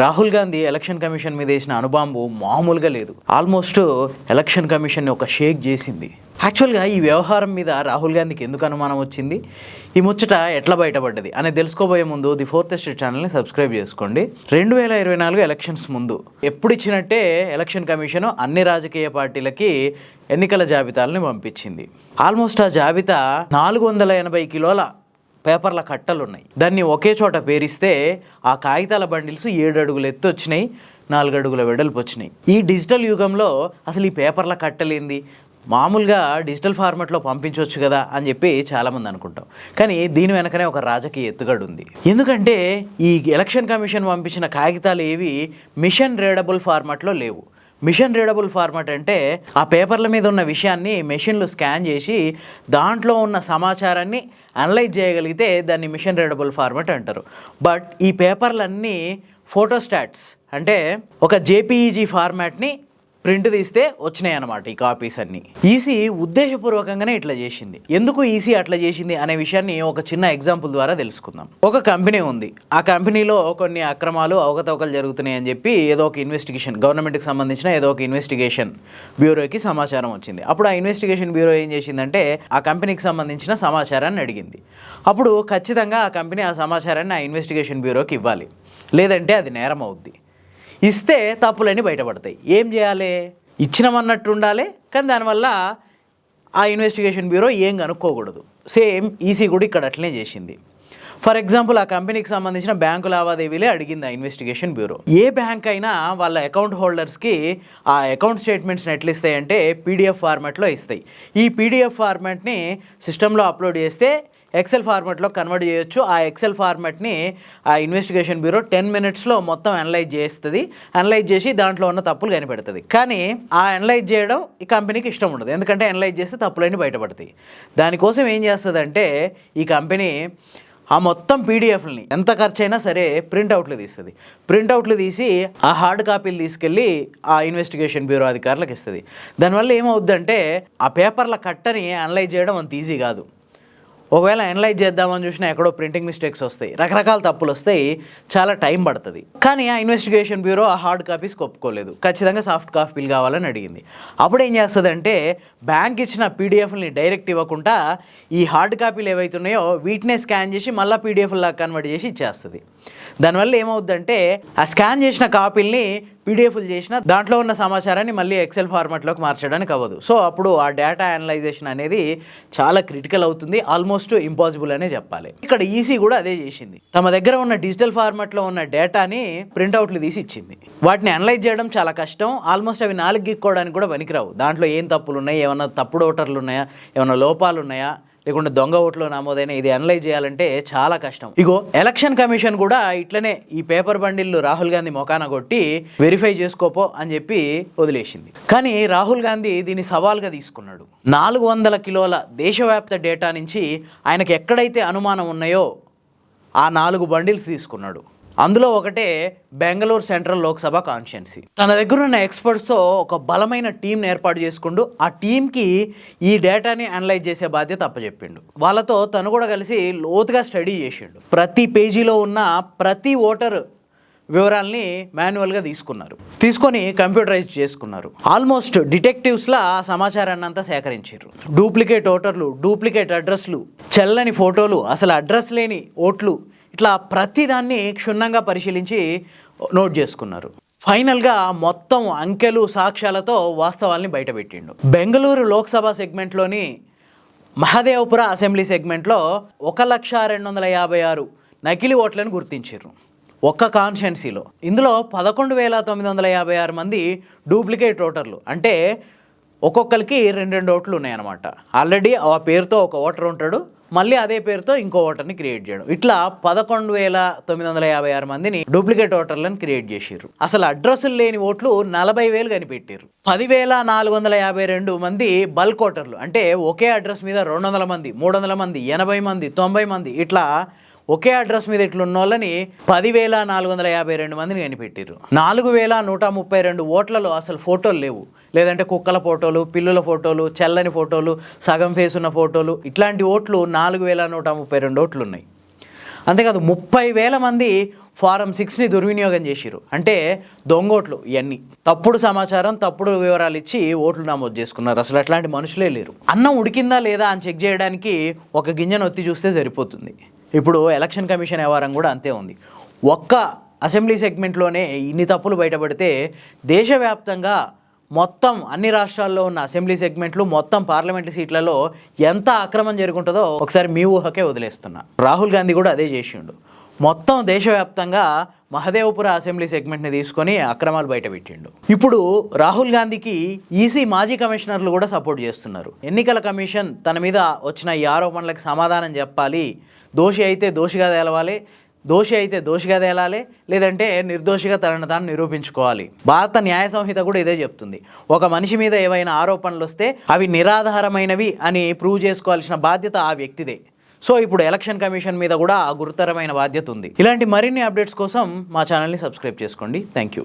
Rahul Gandhi election commission మీద వేసిన అనుబాంబు మామూలుగా లేదు. ఆల్మోస్ట్ ఎలక్షన్ కమిషన్ని ఒక షేక్ చేసింది. యాక్చువల్గా ఈ వ్యవహారం మీద రాహుల్ గాంధీకి ఎందుకు అనుమానం వచ్చింది? ఈ ముచ్చట ఎట్లా బయటపడ్డది? అనేది తెలుసుకోబోయే ముందు ది ఫోర్త్ స్టేట్ ఛానల్ని సబ్స్క్రైబ్ చేసుకోండి. రెండు వేల ఇరవై నాలుగు ఎలక్షన్స్ ముందు ఎప్పుడు ఇచ్చినట్టే ఎలక్షన్ కమిషన్ అన్ని రాజకీయ పార్టీలకి ఎన్నికల జాబితాలని పంపించింది. ఆల్మోస్ట్ ఆ జాబితా నాలుగు వందల ఎనభై కిలోల పేపర్ల కట్టలు ఉన్నాయి దాన్ని ఒకే చోట పేరిస్తే ఆ కాగితాల బండిల్స్ ఏడు అడుగులు ఎత్తు వచ్చినాయి నాలుగు అడుగుల వెడల్పు వచ్చినాయి. ఈ డిజిటల్ యుగంలో అసలు ఈ పేపర్ల కట్టలేంది? మామూలుగా డిజిటల్ ఫార్మాట్లో పంపించవచ్చు కదా అని చెప్పి చాలామంది అనుకుంటాం. కానీ దీని వెనకనే ఒక రాజకీయ ఎత్తుగడు ఉంది. ఎందుకంటే ఈ ఎలక్షన్ కమిషన్ పంపించిన కాగితాలు ఏవి మిషన్ రీడబుల్ ఫార్మాట్లో లేవు. మిషన్ రీడబుల్ ఫార్మాట్ అంటే ఆ పేపర్ల మీద ఉన్న విషయాన్ని మెషిన్లు స్కాన్ చేసి దాంట్లో ఉన్న సమాచారాన్ని అనలైజ్ చేయగలిగితే దాన్ని మిషన్ రీడబుల్ ఫార్మాట్ అంటారు. బట్ ఈ పేపర్లన్నీ ఫోటోస్టాట్స్. అంటే ఒక జేపీఈజీ ఫార్మాట్ని ప్రింట్ తీస్తే వచ్చినాయి అనమాట ఈ కాపీస్ అన్ని. ఈసీ ఉద్దేశపూర్వకంగానే ఇట్లా చేసింది. ఎందుకు ఈసీ అట్లా చేసింది అనే విషయాన్ని ఒక చిన్న ఎగ్జాంపుల్ ద్వారా తెలుసుకుందాం. ఒక కంపెనీ ఉంది. ఆ కంపెనీలో కొన్ని అక్రమాలు అవకతవకలు జరుగుతున్నాయి అని చెప్పి ఏదో ఒక ఇన్వెస్టిగేషన్ గవర్నమెంట్కి సంబంధించిన ఏదో ఒక ఇన్వెస్టిగేషన్ బ్యూరోకి సమాచారం వచ్చింది. అప్పుడు ఆ ఇన్వెస్టిగేషన్ బ్యూరో ఏం చేసిందంటే ఆ కంపెనీకి సంబంధించిన సమాచారాన్ని అడిగింది. అప్పుడు ఖచ్చితంగా ఆ కంపెనీ ఆ సమాచారాన్ని ఆ ఇన్వెస్టిగేషన్ బ్యూరోకి ఇవ్వాలి. లేదంటే అది నేరం అవుద్ది ఇస్తే తప్పులన్నీ బయటపడతాయి. ఏం చేయాలి? ఇచ్చినామన్నట్టు ఉండాలి కానీ దానివల్ల ఆ ఇన్వెస్టిగేషన్ బ్యూరో ఏం కనుక్కోకూడదు. సేమ్ ఈసీ కూడా ఇక్కడ అట్లనే చేసింది. ఫర్ ఎగ్జాంపుల్ ఆ కంపెనీకి సంబంధించిన బ్యాంకు లావాదేవీలే అడిగింది ఆ ఇన్వెస్టిగేషన్ బ్యూరో. ఏ బ్యాంక్ అయినా వాళ్ళ అకౌంట్ హోల్డర్స్కి ఆ అకౌంట్ స్టేట్మెంట్స్ని ఎట్లిస్తాయి ఇస్తాయంటే పీడిఎఫ్ ఫార్మాట్లో ఇస్తాయి. ఈ పీడిఎఫ్ ఫార్మాట్ని సిస్టంలో అప్లోడ్ చేస్తే ఎక్సెల్ ఫార్మాట్లో కన్వర్ట్ చేయొచ్చు. ఆ ఎక్సెల్ ఫార్మాట్ని ఆ ఇన్వెస్టిగేషన్ బ్యూరో టెన్ మినిట్స్లో మొత్తం అనలైజ్ చేస్తుంది. అనలైజ్ చేసి దాంట్లో ఉన్న తప్పులు కనిపెడుతుంది. కానీ ఆ అనలైజ్ చేయడం ఈ కంపెనీకి ఇష్టం ఉండదు. ఎందుకంటే అనలైజ్ చేస్తే తప్పులన్నీ బయటపడతాయి. దానికోసం ఏం చేస్తుందంటే ఈ కంపెనీ ఆ మొత్తం పీడిఎఫ్లని ఎంత ఖర్చు అయినా సరే ప్రింట్అవుట్లు తీస్తుంది. ప్రింట్అవుట్లు తీసి ఆ హార్డ్ కాపీలు తీసుకెళ్ళి ఆ ఇన్వెస్టిగేషన్ బ్యూరో అధికారులకు ఇస్తుంది. దానివల్ల ఏమవుద్దంటే ఆ పేపర్ల కట్టని అనలైజ్ చేయడం అంత ఈజీ కాదు. ఒకవేళ అనలైజ్ చేద్దామని చూసినా ఎక్కడో ప్రింటింగ్ మిస్టేక్స్ వస్తాయి రకరకాల తప్పులు వస్తాయి చాలా టైం పడుతుంది. కానీ ఆ ఇన్వెస్టిగేషన్ బ్యూరో ఆ హార్డ్ కాపీస్ ఒప్పుకోలేదు ఖచ్చితంగా సాఫ్ట్ కాపీలు కావాలని అడిగింది. అప్పుడు ఏం చేస్తుందంటే బ్యాంక్ ఇచ్చిన పీడిఎఫ్ని డైరెక్ట్ ఇవ్వకుండా ఈ హార్డ్ కాపీలు ఏవైతున్నాయో వీటినే స్కాన్ చేసి మళ్ళీ పీడిఎఫ్లా కన్వర్ట్ చేసి ఇచ్చేస్తుంది. దానివల్ల ఏమవుద్దంటే ఆ స్కాన్ చేసిన కాపీల్ని పీడిఎఫ్లు చేసిన దాంట్లో ఉన్న సమాచారాన్ని మళ్ళీ ఎక్సెల్ ఫార్మాట్లోకి మార్చడానికి అవ్వదు. సో అప్పుడు ఆ డేటా అనలైజేషన్ అనేది చాలా క్రిటికల్ అవుతుంది ఆల్మోస్ట్ ఇంపాసిబుల్ అనే చెప్పాలి. ఇక్కడ ఈసీ కూడా అదే చేసింది. తమ దగ్గర ఉన్న డిజిటల్ ఫార్మాట్లో ఉన్న డేటాని ప్రింట్అవుట్లు తీసి ఇచ్చింది. వాటిని అనలైజ్ చేయడం చాలా కష్టం ఆల్మోస్ట్ అవి నాలుగు గిక్కోవడానికి కూడా పనికిరావు. దాంట్లో ఏం తప్పులు ఉన్నాయి ఏమైనా తప్పుడు ఓటర్లు ఉన్నాయా ఏమైనా లోపాలు ఉన్నాయా లేకుంటే దొంగ ఓట్లు నమోదైన ఇది అనలైజ్ చేయాలంటే చాలా కష్టం. ఇగో ఎలక్షన్ కమిషన్ కూడా ఇట్లనే ఈ పేపర్ బండిల్లు రాహుల్ గాంధీ మొకాన కొట్టి వెరిఫై చేసుకోపో అని చెప్పి వదిలేసింది. కానీ రాహుల్ గాంధీ దీన్ని సవాల్గా తీసుకున్నాడు. నాలుగు వందల కిలోల దేశవ్యాప్త డేటా నుంచి ఆయనకు ఎక్కడైతే అనుమానం ఉన్నాయో ఆ నాలుగు బండిల్స్ తీసుకున్నాడు. అందులో ఒకటే బెంగళూరు సెంట్రల్ లోక్సభ కాన్స్టిట్యున్సీ. తన దగ్గర ఉన్న ఎక్స్పర్ట్స్తో ఒక బలమైన టీంని ఏర్పాటు చేసుకుంటూ ఆ టీంకి ఈ డేటాని అనలైజ్ చేసే బాధ్యత అప్పచెప్పిండు. వాళ్ళతో తను కూడా కలిసి లోతుగా స్టడీ చేసిండు. ప్రతి పేజీలో ఉన్న ప్రతి ఓటర్ వివరాల్ని మాన్యువల్గా తీసుకున్నారు. తీసుకొని కంప్యూటరైజ్ చేసుకున్నారు. ఆల్మోస్ట్ డిటెక్టివ్స్లా ఆ సమాచారాన్ని అంతా సేకరించారు డూప్లికేట్ ఓటర్లు డూప్లికేట్ అడ్రస్లు చెల్లని ఫోటోలు అసలు అడ్రస్ లేని ఓట్లు ఇట్లా ప్రతిదాన్ని క్షుణ్ణంగా పరిశీలించి నోట్ చేసుకున్నారు. ఫైనల్గా మొత్తం అంకెలు సాక్ష్యాలతో వాస్తవాల్ని బయటపెట్టిండు. బెంగళూరు లోక్సభ సెగ్మెంట్లోని మహదేవపుర అసెంబ్లీ సెగ్మెంట్లో ఒక లక్ష రెండు వందల యాభై ఆరు నకిలీ ఓట్లను గుర్తించారు ఒక్క కాన్స్టిట్యున్సీలో. ఇందులో పదకొండు వేల తొమ్మిది వందల యాభై ఆరు మంది డూప్లికేట్ ఓటర్లు. అంటే ఒక్కొక్కరికి రెండు రెండు ఓట్లు ఉన్నాయన్నమాట. ఆల్రెడీ ఆ పేరుతో ఒక ఓటర్ ఉంటాడు మళ్ళీ అదే పేరుతో ఇంకో ఓటర్ని క్రియేట్ చేయడం. ఇట్లా పదకొండు వేల తొమ్మిది వందల యాభై ఆరు మందిని డూప్లికేట్ ఓటర్లను క్రియేట్ చేశారు అసలు అడ్రస్లు లేని ఓట్లు నలభై వేలు కనిపెట్టారు పదివేల నాలుగు వందల యాభై రెండు మంది బల్క్ ఓటర్లు. అంటే ఒకే అడ్రస్ మీద రెండు వందల మంది మూడు వందల మంది ఎనభై మంది తొంభై మంది ఇట్లా ఒకే అడ్రస్ మీద ఇట్లున్న వాళ్ళని పదివేల నాలుగు వందల యాభై రెండు మందిని కనిపెట్టారు నాలుగు వేల నూట ముప్పై రెండు ఓట్లలో అసలు ఫోటోలు లేవు. లేదంటే కుక్కల ఫోటోలు పిల్లుల ఫోటోలు చల్లని ఫోటోలు సగం ఫేస్ ఉన్న ఫోటోలు ఇట్లాంటి ఓట్లు నాలుగు వేల నూట ముప్పై రెండు ఓట్లు ఉన్నాయి అంతేకాదు ముప్పై వేల మంది ఫారం సిక్స్ని దుర్వినియోగం చేసిరు అంటే దొంగోట్లు ఇవన్నీ తప్పుడు సమాచారం తప్పుడు వివరాలు ఇచ్చి ఓట్లు నమోదు చేసుకున్నారు. అసలు అట్లాంటి మనుషులే లేరు. అన్నం ఉడికిందా లేదా అని చెక్ చేయడానికి ఒక గింజను ఒత్తి చూస్తే సరిపోతుంది. ఇప్పుడు ఎలక్షన్ కమిషన్ వ్యవహారం కూడా అంతే ఉంది. ఒక్క అసెంబ్లీ సెగ్మెంట్లోనే ఇన్ని తప్పులు బయటపడితే దేశవ్యాప్తంగా మొత్తం అన్ని రాష్ట్రాల్లో ఉన్న అసెంబ్లీ సెగ్మెంట్లు మొత్తం పార్లమెంట్ సీట్లలో ఎంత అక్రమం జరుగుంటుందో ఒకసారి మీ ఊహకే వదిలేస్తున్నా. రాహుల్ గాంధీ కూడా అదే చేసిండు. మొత్తం దేశవ్యాప్తంగా మహదేవపుర అసెంబ్లీ సెగ్మెంట్ని తీసుకొని అక్రమాలు బయటపెట్టిండు. ఇప్పుడు రాహుల్ గాంధీకి ఈసీ మాజీ కమిషనర్లు కూడా సపోర్ట్ చేస్తున్నారు. ఎన్నికల కమిషన్ తన మీద వచ్చిన ఈ ఆరోపణలకు సమాధానం చెప్పాలి. దోషి అయితే దోషిగా తేలవాలి దోషి అయితే దోషిగా తేలాలి లేదంటే నిర్దోషిగా తనను తాను నిరూపించుకోవాలి. భారత న్యాయ సంహిత కూడా ఇదే చెప్తుంది. ఒక మనిషి మీద ఏవైనా ఆరోపణలు వస్తే అవి నిరాధారమైనవి అని ప్రూవ్ చేసుకోవాల్సిన బాధ్యత ఆ వ్యక్తిదే. సో ఇప్పుడు ఎలక్షన్ కమిషన్ మీద కూడా ఆ గురుతరమైన బాధ్యత ఉంది. ఇలాంటి మరిన్ని అప్డేట్స్ కోసం మా ఛానల్ని సబ్స్క్రైబ్ చేసుకోండి. Thank you